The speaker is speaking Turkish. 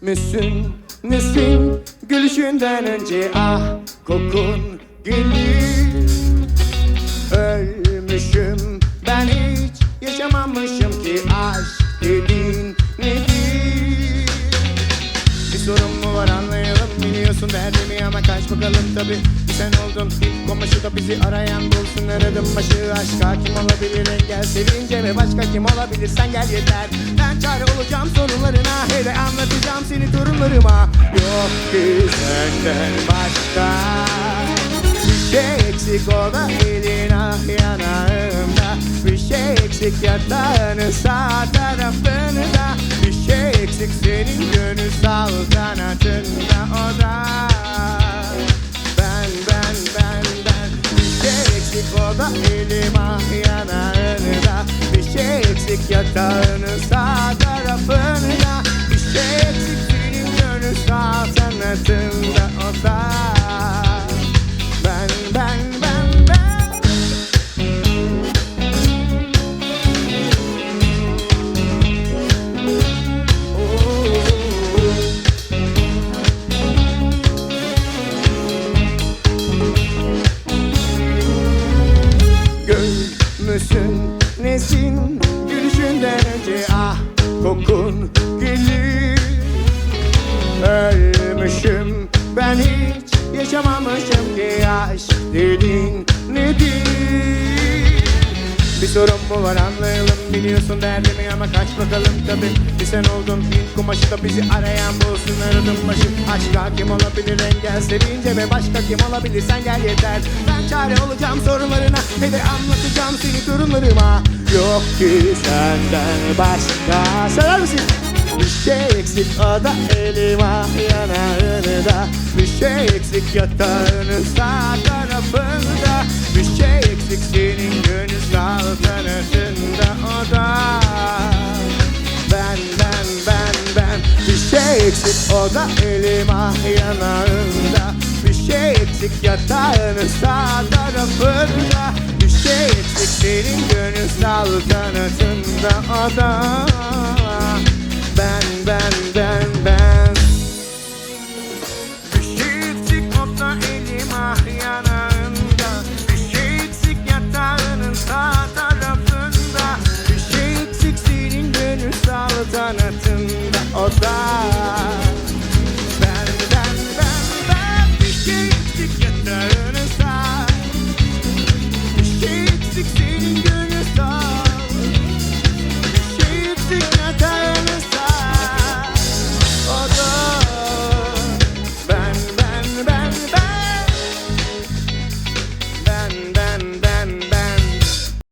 müsün nesin Gülüşünden önce ah kokun gelir Ölmüşüm ben hiç yaşamamışım ki aşk dediğin nedir? Bir sorun mu var anlayalım. Biliyorsun derdimi ama kaç bakalım tabi sen oldun. İlk komşu da bizi arayan bulsun aradım başı aşka. Kim olabilir engel? Sevince ve başka kim olabilir? Sen gel yeter. Ben çare olacağım sorunlarına hele anlatacağım seni torunlarıma Yok ki senden başka bir şey eksik o da elin ah yanağımda Bir şey eksik. Yatağının sağ tarafında Bir şey eksik. Senin gönül saltanatında o da Ben ben ben. Bir şey eksik o da elim ah yanağında Bir şey eksik yatağının sağ tarafında Bir şey eksik senin gönül saltanatında o da kokun gelir. Ölmüşüm ben hiç yaşamamışım ki aşk dediğin nedir Bir sorun mu var anlayalım. Biliyorsun derdimi ama kaç bakalım tabi Bir sen oldun ilk kumaşı da bizi arayan bulsun aradım başı. Aşka kim olabilir engel sevince ve başka kim olabilir? Sen gel yeter. Ben çare olacağım sorunlarına ve de anlatacağım seni torunlarıma Yok ki senden başka. Sever misin? Bir şey eksik o da elim ah yanağında Bir şey eksik yatağının sağ tarafında. Bir şey eksik senin gönül saltanatında o da Ben ben ben ben. Bir şey eksik o da elim ah yanağında. Bir şey eksik yatağının sağ tarafında. Bir şey eksik senin gönül saltanatında o da